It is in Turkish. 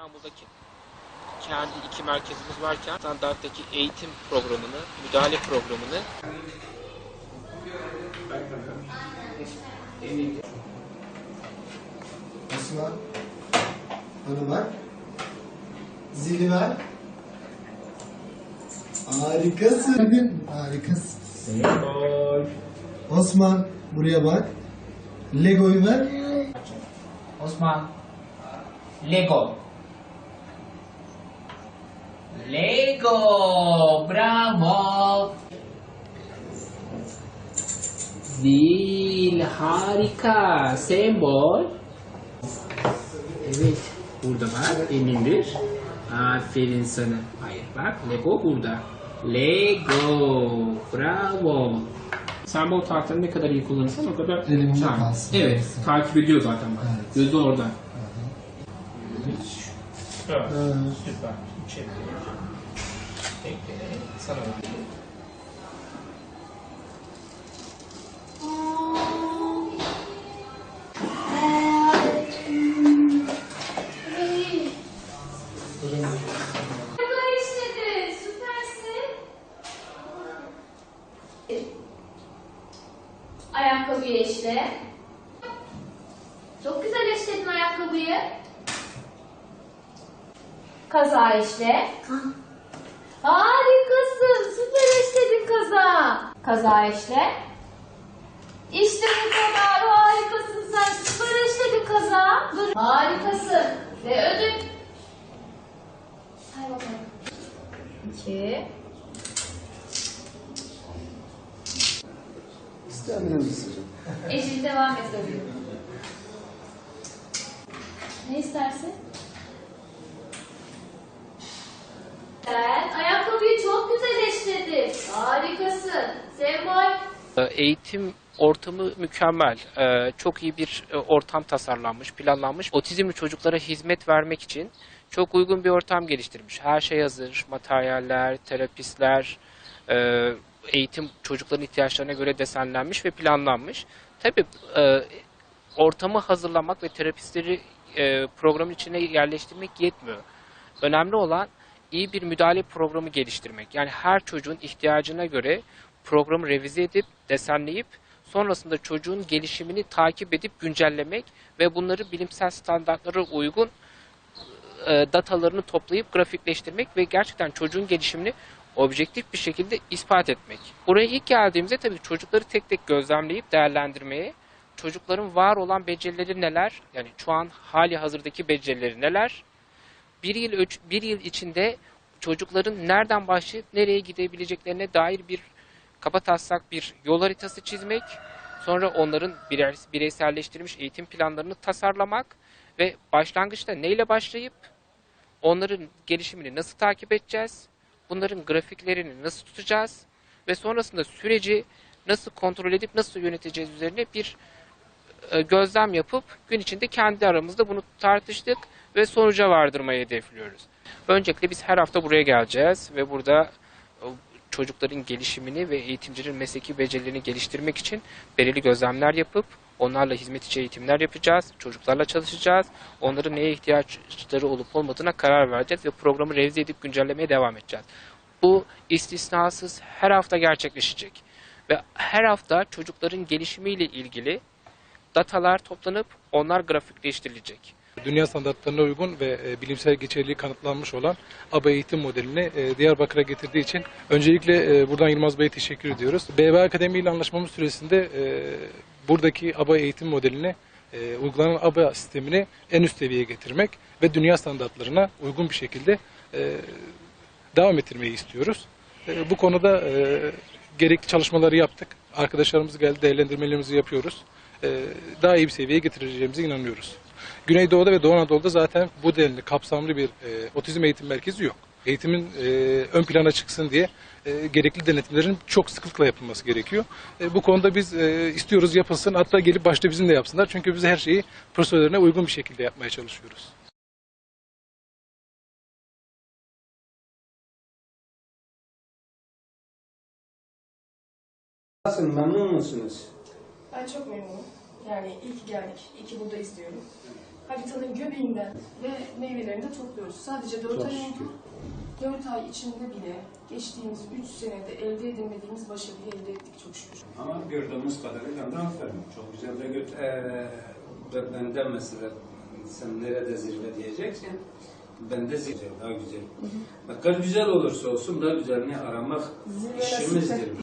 İstanbul'daki kendi iki merkezimiz varken standarttaki eğitim programını, müdahale programını Nasıl var? Bana bak. Zili ver. Harikasın. Harikasın. Osman buraya bak. Lego'yu ver. Osman. Lego. Lego. Bravo. Zil harika. Sembol. Evet. Burada bak. Emindir. Aferin sana. Hayır bak. Lego burada. Lego. Bravo. Sembol kartlarını ne kadar iyi kullanırsan o kadar Elimde kalsın. Evet. Takip ediyor zaten bak. Evet. Gözü orada. Süper. Ee, Süper. Çevir. Bekle. Sana süpersin. Ayakkabıyı eşle. Çok güzel eşledin ayakkabıyı. Kaza eşle. Harikasın, süper eşledin kaza. Kaza eşle. İşte bu kadar harikasın sen, süper eşledin kaza. Dur. Harikasın. Ve ödül. Say bakalım. İki. İsteyen misin? Eşit devam et tabii. Ne istersin? Sen ayakkabıyı çok güzel eşledin. Harikasın. Sembol. Ee, Eğitim ortamı mükemmel. Ee, Çok iyi bir e, ortam tasarlanmış, planlanmış. Otizmli çocuklara hizmet vermek için çok uygun bir ortam geliştirmiş. Her şey hazır. Materyaller, terapistler, e, eğitim çocukların ihtiyaçlarına göre desenlenmiş ve planlanmış. Tabii e, ortamı hazırlamak ve terapistleri e, programın içine yerleştirmek yetmiyor. Önemli olan iyi bir müdahale programı geliştirmek. Yani her çocuğun ihtiyacına göre programı revize edip, desenleyip sonrasında çocuğun gelişimini takip edip güncellemek ve bunları bilimsel standartlara uygun e, datalarını toplayıp grafikleştirmek ve gerçekten çocuğun gelişimini objektif bir şekilde ispat etmek. Buraya ilk geldiğimizde tabii çocukları tek tek gözlemleyip değerlendirmeye, çocukların var olan becerileri neler, yani şu an hali hazırdaki becerileri neler, bir yıl bir yıl içinde çocukların nereden başlayıp nereye gidebileceklerine dair bir kabataslak bir yol haritası çizmek, sonra onların bireyselleştirilmiş eğitim planlarını tasarlamak ve başlangıçta neyle başlayıp onların gelişimini nasıl takip edeceğiz, bunların grafiklerini nasıl tutacağız ve sonrasında süreci nasıl kontrol edip nasıl yöneteceğiz üzerine bir gözlem yapıp gün içinde kendi aramızda bunu tartıştık ve sonuca vardırmayı hedefliyoruz. Öncelikle biz her hafta buraya geleceğiz ve burada e, çocukların gelişimini ve eğitimcilerin mesleki becerilerini geliştirmek için belirli gözlemler yapıp onlarla hizmet içi eğitimler yapacağız, çocuklarla çalışacağız, onların neye ihtiyaçları olup olmadığına karar vereceğiz ve programı revize edip güncellemeye devam edeceğiz. Bu istisnasız her hafta gerçekleşecek ve her hafta çocukların gelişimiyle ilgili datalar toplanıp onlar grafikleştirilecek. Dünya standartlarına uygun ve e, bilimsel geçerliliği kanıtlanmış olan ABA eğitim modelini e, Diyarbakır'a getirdiği için öncelikle e, buradan Yılmaz Bey'e teşekkür ediyoruz. BB Akademi ile anlaşmamız süresinde buradaki ABA eğitim modelini uygulanan ABA sistemini en üst seviyeye getirmek ve dünya standartlarına uygun bir şekilde devam ettirmeyi istiyoruz. Bu konuda gerekli çalışmaları yaptık. Arkadaşlarımız geldi, değerlendirmelerimizi yapıyoruz. E, daha iyi bir seviyeye getireceğimize inanıyoruz. Güneydoğu'da ve Doğu Anadolu'da zaten bu denli kapsamlı bir e, otizm eğitim merkezi yok. Eğitimin e, ön plana çıksın diye e, gerekli denetimlerin çok sıklıkla yapılması gerekiyor. E, bu konuda biz e, istiyoruz yapılsın. Hatta gelip başta bizim de yapsınlar. Çünkü biz her şeyi prosedürüne uygun bir şekilde yapmaya çalışıyoruz. Nasıl memnun musunuz? Ben çok memnunum. Yani iyi ki geldik. İyi ki burada izliyorum. haritanın göbeğinden ve meyvelerini de topluyoruz. Sadece 4 ay oldu. 4 ay içinde bile geçtiğimiz 3 senede elde edemediğimiz başarıyı elde ettik çok şükür. Ama gördüğümüz kadarıyla da aferin. Çok güzel de göt. Ee, benden mesela sen nerede zirve diyeceksin. Bende zirve daha güzel. Ne kadar güzel olursa olsun daha güzelini aramak Zirve işimizdir.